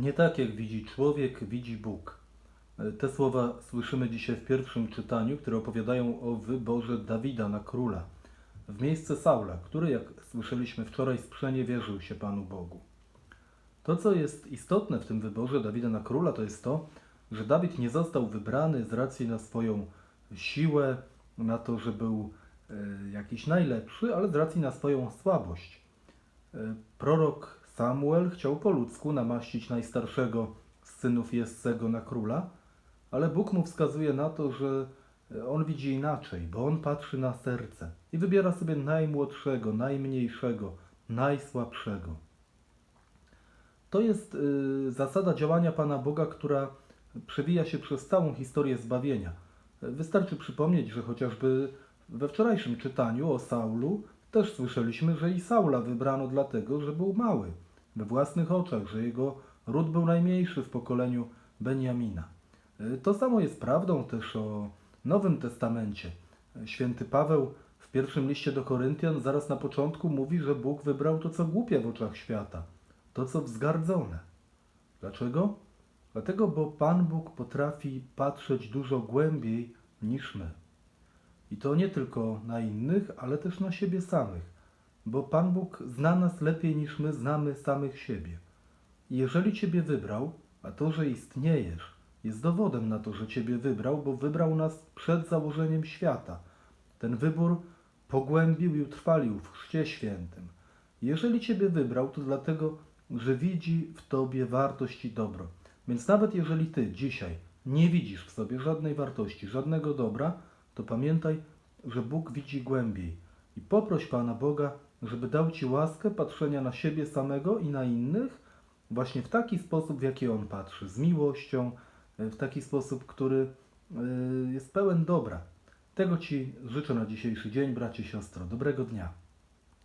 Nie tak jak widzi człowiek, widzi Bóg. E, Te słowa słyszymy dzisiaj w pierwszym czytaniu, które opowiadają o wyborze Dawida na króla w miejsce Saula, który, jak słyszeliśmy wczoraj, sprzeniewierzył się Panu Bogu. To, co jest istotne w tym wyborze Dawida na króla, to jest to, że Dawid nie został wybrany z racji na swoją siłę, na to, że był e, jakiś najlepszy, ale z racji na swoją słabość. E, Prorok Samuel chciał po ludzku namaścić najstarszego z synów Jessego na króla, ale Bóg mu wskazuje na to, że on widzi inaczej, bo on patrzy na serce i wybiera sobie najmłodszego, najmniejszego, najsłabszego. To jest y, zasada działania Pana Boga, która przewija się przez całą historię zbawienia. Wystarczy przypomnieć, że chociażby we wczorajszym czytaniu o Saulu też słyszeliśmy, że i Saula wybrano dlatego, że był mały we własnych oczach, że jego ród był najmniejszy w pokoleniu Benjamina. Y, To samo jest prawdą też o Nowym Testamencie. Święty Paweł w pierwszym liście do Koryntian zaraz na początku mówi, że Bóg wybrał to, co głupie w oczach świata, to, co wzgardzone. Dlaczego? Dlatego, bo Pan Bóg potrafi patrzeć dużo głębiej niż my. I to nie tylko na innych, ale też na siebie samych, bo Pan Bóg zna nas lepiej niż my znamy samych siebie. Jeżeli Ciebie wybrał, a to, że istniejesz, jest dowodem na to, że Ciebie wybrał, bo wybrał nas przed założeniem świata. Ten wybór pogłębił i utrwalił w Chrzcie Świętym. Jeżeli Ciebie wybrał, to dlatego, że widzi w Tobie wartość i dobro. Więc nawet jeżeli Ty dzisiaj nie widzisz w sobie żadnej wartości, żadnego dobra, to pamiętaj, że Bóg widzi głębiej. I poproś Pana Boga, żeby dał Ci łaskę patrzenia na siebie samego i na innych, właśnie w taki sposób, w jaki On patrzy, z miłością, w taki sposób, który y, jest pełen dobra. Tego Ci życzę na dzisiejszy dzień, bracie, siostro. Dobrego dnia.